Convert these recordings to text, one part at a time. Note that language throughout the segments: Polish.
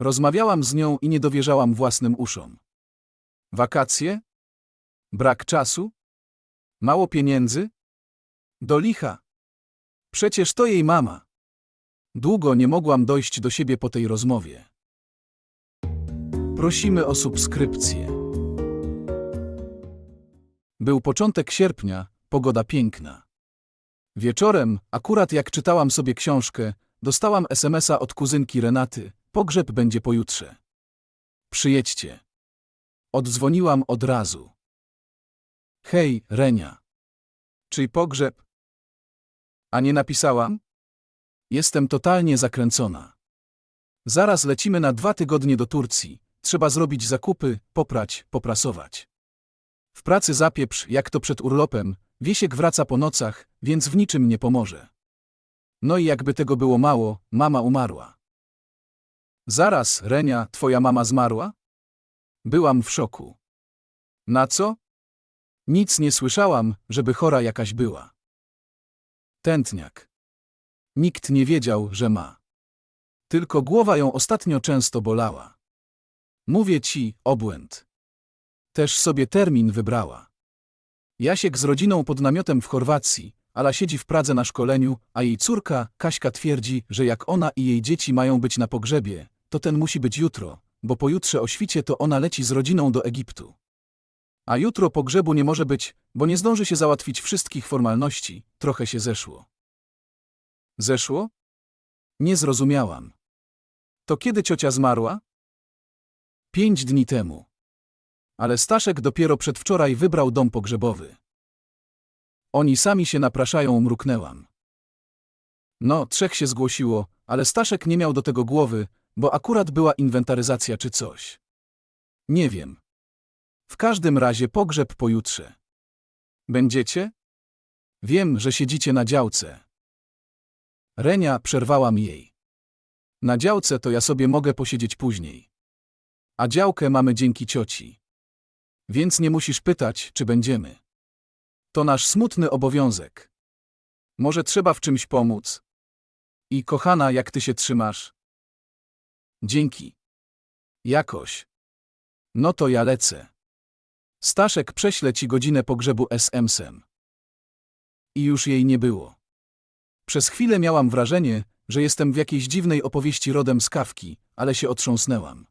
Rozmawiałam z nią i nie dowierzałam własnym uszom. Wakacje? Brak czasu? Mało pieniędzy? Do licha. Przecież to jej mama. Długo nie mogłam dojść do siebie po tej rozmowie. Prosimy o subskrypcję. Był początek sierpnia, pogoda piękna. Wieczorem, akurat jak czytałam sobie książkę, dostałam SMS-a od kuzynki Renaty. Pogrzeb będzie pojutrze. Przyjedźcie. Oddzwoniłam od razu. Hej, Renia. Czyj pogrzeb? A nie napisałam? Jestem totalnie zakręcona. Zaraz lecimy na dwa tygodnie do Turcji. Trzeba zrobić zakupy, poprać, poprasować. W pracy zapieprz, jak to przed urlopem, Wiesiek wraca po nocach, więc w niczym nie pomoże. No i jakby tego było mało, mama umarła. Zaraz, Renia, twoja mama zmarła? Byłam w szoku. Na co? Nic nie słyszałam, żeby chora jakaś była. Tętniak. Nikt nie wiedział, że ma. Tylko głowa ją ostatnio często bolała. Mówię ci, obłęd. Też sobie termin wybrała. Jasiek z rodziną pod namiotem w Chorwacji, Ala siedzi w Pradze na szkoleniu, a jej córka, Kaśka twierdzi, że jak ona i jej dzieci mają być na pogrzebie, to ten musi być jutro, bo pojutrze o świcie to ona leci z rodziną do Egiptu. A jutro pogrzebu nie może być, bo nie zdąży się załatwić wszystkich formalności, trochę się zeszło. Zeszło? Nie zrozumiałam. To kiedy ciocia zmarła? Pięć dni temu. Ale Staszek dopiero przedwczoraj wybrał dom pogrzebowy. Oni sami się napraszają, mruknęłam. No, trzech się zgłosiło, ale Staszek nie miał do tego głowy, bo akurat była inwentaryzacja czy coś. Nie wiem. W każdym razie pogrzeb pojutrze. Będziecie? Wiem, że siedzicie na działce. Renia przerwałam jej. Na działce to ja sobie mogę posiedzieć później. A działkę mamy dzięki cioci. Więc nie musisz pytać, czy będziemy. To nasz smutny obowiązek. Może trzeba w czymś pomóc. I kochana, jak ty się trzymasz? Dzięki. Jakoś. No to ja lecę. Staszek prześle ci godzinę pogrzebu SMS-em. I już jej nie było. Przez chwilę miałam wrażenie, że jestem w jakiejś dziwnej opowieści rodem z kawki, ale się otrząsnęłam.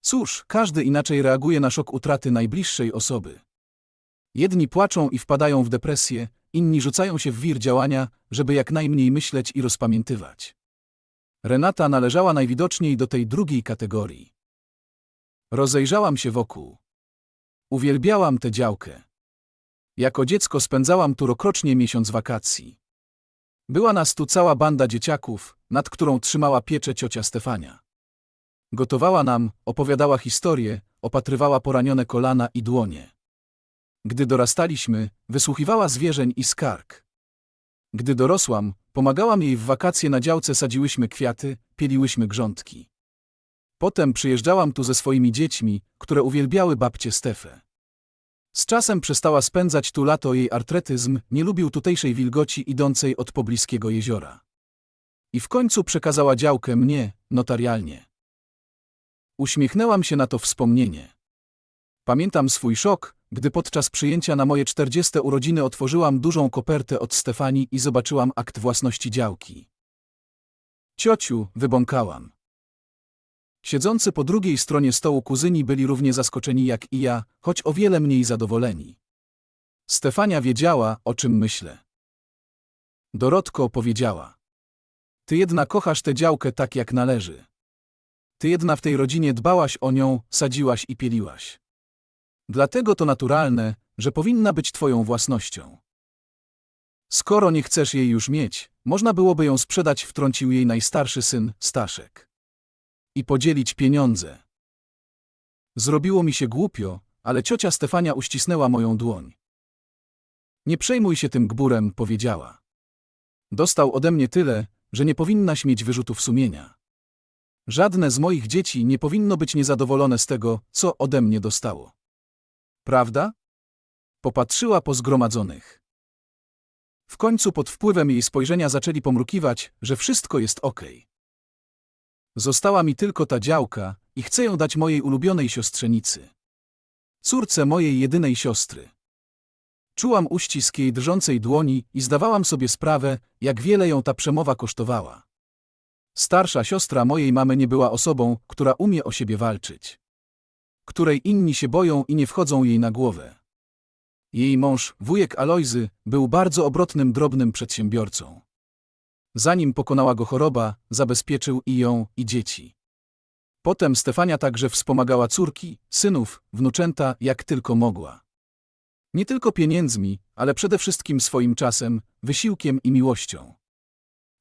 Cóż, każdy inaczej reaguje na szok utraty najbliższej osoby. Jedni płaczą i wpadają w depresję, inni rzucają się w wir działania, żeby jak najmniej myśleć i rozpamiętywać. Renata należała najwidoczniej do tej drugiej kategorii. Rozejrzałam się wokół. Uwielbiałam tę działkę. Jako dziecko spędzałam tu rokrocznie miesiąc wakacji. Była nas tu cała banda dzieciaków, nad którą trzymała pieczę ciocia Stefania. Gotowała nam, opowiadała historie, opatrywała poranione kolana i dłonie. Gdy dorastaliśmy, wysłuchiwała zwierzeń i skarg. Gdy dorosłam, pomagałam jej w wakacje na działce sadziłyśmy kwiaty, pieliłyśmy grządki. Potem przyjeżdżałam tu ze swoimi dziećmi, które uwielbiały babcię Stefę. Z czasem przestała spędzać tu lato jej artretyzm, nie lubił tutejszej wilgoci idącej od pobliskiego jeziora. I w końcu przekazała działkę mnie, notarialnie. Uśmiechnęłam się na to wspomnienie. Pamiętam swój szok, gdy podczas przyjęcia na moje 40 urodziny otworzyłam dużą kopertę od Stefanii i zobaczyłam akt własności działki. Ciociu, wybąkałam. Siedzący po drugiej stronie stołu kuzyni byli równie zaskoczeni jak i ja, choć o wiele mniej zadowoleni. Stefania wiedziała, o czym myślę. Dorotko powiedziała. Ty jedna kochasz tę działkę tak jak należy. Ty jedna w tej rodzinie dbałaś o nią, sadziłaś i pieliłaś. Dlatego to naturalne, że powinna być twoją własnością. Skoro nie chcesz jej już mieć, można byłoby ją sprzedać, wtrącił jej najstarszy syn, Staszek. I podzielić pieniądze. Zrobiło mi się głupio, ale ciocia Stefania uścisnęła moją dłoń. Nie przejmuj się tym gburem, powiedziała. Dostał ode mnie tyle, że nie powinnaś mieć wyrzutów sumienia. Żadne z moich dzieci nie powinno być niezadowolone z tego, co ode mnie dostało. Prawda? Popatrzyła po zgromadzonych. W końcu pod wpływem jej spojrzenia zaczęli pomrukiwać, że wszystko jest okej. Została mi tylko ta działka i chcę ją dać mojej ulubionej siostrzenicy. Córce mojej jedynej siostry. Czułam uścisk jej drżącej dłoni i zdawałam sobie sprawę, jak wiele ją ta przemowa kosztowała. Starsza siostra mojej mamy nie była osobą, która umie o siebie walczyć. Której inni się boją i nie wchodzą jej na głowę. Jej mąż, wujek Alojzy, był bardzo obrotnym, drobnym przedsiębiorcą. Zanim pokonała go choroba, zabezpieczył i ją, i dzieci. Potem Stefania także wspomagała córki, synów, wnuczęta, jak tylko mogła. Nie tylko pieniędzmi, ale przede wszystkim swoim czasem, wysiłkiem i miłością.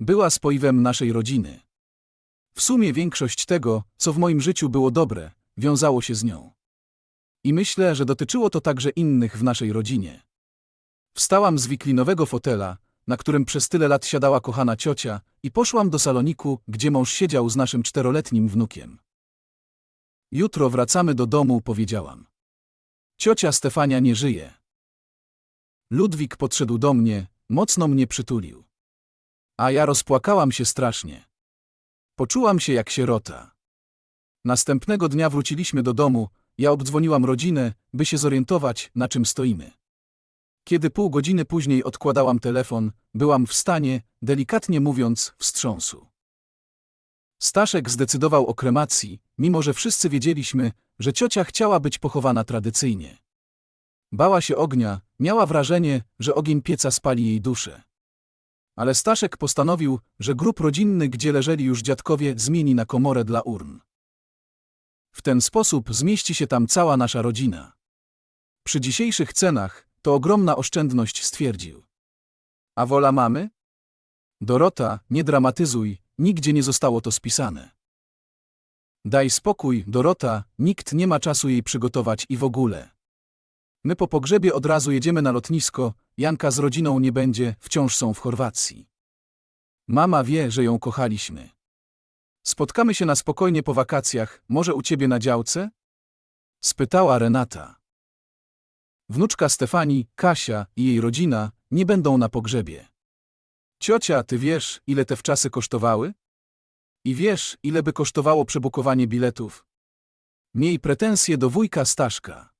Była spoiwem naszej rodziny. W sumie większość tego, co w moim życiu było dobre, wiązało się z nią. I myślę, że dotyczyło to także innych w naszej rodzinie. Wstałam z wiklinowego fotela, na którym przez tyle lat siadała kochana ciocia, i poszłam do saloniku, gdzie mąż siedział z naszym czteroletnim wnukiem. Jutro wracamy do domu, powiedziałam. Ciocia Stefania nie żyje. Ludwik podszedł do mnie, mocno mnie przytulił. A ja rozpłakałam się strasznie. Poczułam się jak sierota. Następnego dnia wróciliśmy do domu, ja obdzwoniłam rodzinę, by się zorientować, na czym stoimy. Kiedy pół godziny później odkładałam telefon, byłam w stanie, delikatnie mówiąc, wstrząsu. Staszek zdecydował o kremacji, mimo że wszyscy wiedzieliśmy, że ciocia chciała być pochowana tradycyjnie. Bała się ognia, miała wrażenie, że ogień pieca spali jej duszę. Ale Staszek postanowił, że grób rodzinny, gdzie leżeli już dziadkowie, zmieni na komorę dla urn. W ten sposób zmieści się tam cała nasza rodzina. Przy dzisiejszych cenach to ogromna oszczędność, stwierdził. A wola mamy? Dorota, nie dramatyzuj, nigdzie nie zostało to spisane. Daj spokój, Dorota, nikt nie ma czasu jej przygotować i w ogóle. My po pogrzebie od razu jedziemy na lotnisko, Janka z rodziną nie będzie, wciąż są w Chorwacji. Mama wie, że ją kochaliśmy. Spotkamy się na spokojnie po wakacjach, może u ciebie na działce? Spytała Renata. Wnuczka Stefani, Kasia i jej rodzina nie będą na pogrzebie. Ciocia, ty wiesz, ile te wczasy kosztowały? I wiesz, ile by kosztowało przebukowanie biletów? Miej pretensje do wujka Staszka.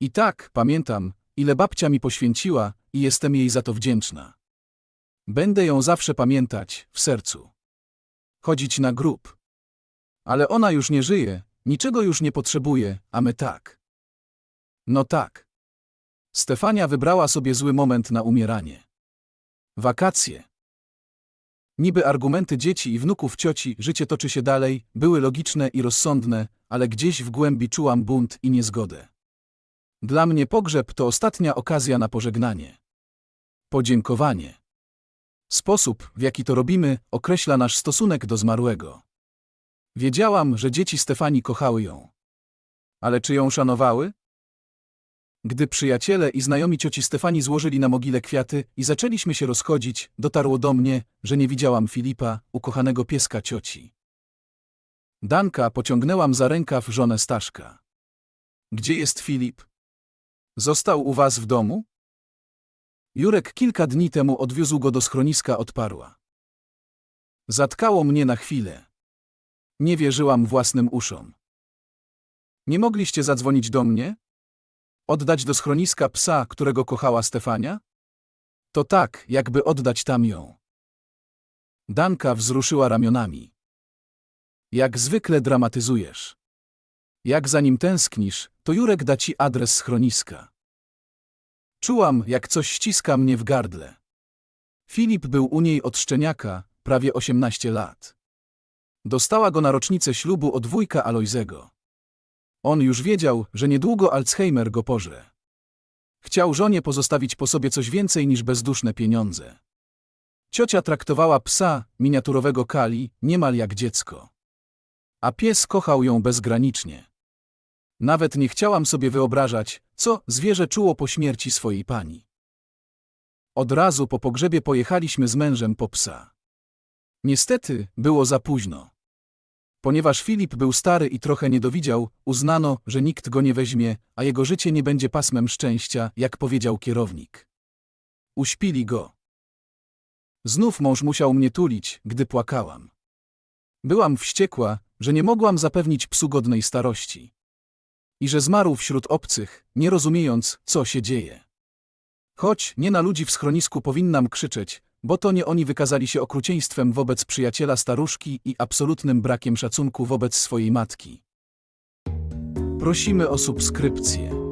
I tak, pamiętam, ile babcia mi poświęciła i jestem jej za to wdzięczna. Będę ją zawsze pamiętać, w sercu. Chodzić na grób. Ale ona już nie żyje, niczego już nie potrzebuje, a my tak. No tak. Stefania wybrała sobie zły moment na umieranie. Wakacje. Niby argumenty dzieci i wnuków cioci, życie toczy się dalej, były logiczne i rozsądne, ale gdzieś w głębi czułam bunt i niezgodę. Dla mnie pogrzeb to ostatnia okazja na pożegnanie. Podziękowanie. Sposób, w jaki to robimy, określa nasz stosunek do zmarłego. Wiedziałam, że dzieci Stefani kochały ją. Ale czy ją szanowały? Gdy przyjaciele i znajomi cioci Stefani złożyli na mogile kwiaty i zaczęliśmy się rozchodzić, dotarło do mnie, że nie widziałam Filipa, ukochanego pieska cioci. Danka pociągnęłam za rękaw żonę Staszka. Gdzie jest Filip? Został u was w domu? Jurek kilka dni temu odwiózł go do schroniska, odparła. Zatkało mnie na chwilę. Nie wierzyłam własnym uszom. Nie mogliście zadzwonić do mnie? Oddać do schroniska psa, którego kochała Stefania? To tak, jakby oddać tam ją. Danka wzruszyła ramionami. Jak zwykle dramatyzujesz. Jak za nim tęsknisz, to Jurek da ci adres schroniska. Czułam, jak coś ściska mnie w gardle. Filip był u niej od szczeniaka, prawie 18 lat. Dostała go na rocznicę ślubu od wujka Alojzego. On już wiedział, że niedługo Alzheimer go pożre. Chciał żonie pozostawić po sobie coś więcej niż bezduszne pieniądze. Ciocia traktowała psa, miniaturowego Kali, niemal jak dziecko. A pies kochał ją bezgranicznie. Nawet nie chciałam sobie wyobrażać, co zwierzę czuło po śmierci swojej pani. Od razu po pogrzebie pojechaliśmy z mężem po psa. Niestety, było za późno. Ponieważ Filip był stary i trochę nie dowidział, uznano, że nikt go nie weźmie, a jego życie nie będzie pasmem szczęścia, jak powiedział kierownik. Uśpili go. Znów mąż musiał mnie tulić, gdy płakałam. Byłam wściekła, że nie mogłam zapewnić psu godnej starości. I że zmarł wśród obcych, nie rozumiejąc, co się dzieje. Choć nie na ludzi w schronisku powinnam krzyczeć, bo to nie oni wykazali się okrucieństwem wobec przyjaciela staruszki i absolutnym brakiem szacunku wobec swojej matki. Prosimy o subskrypcję.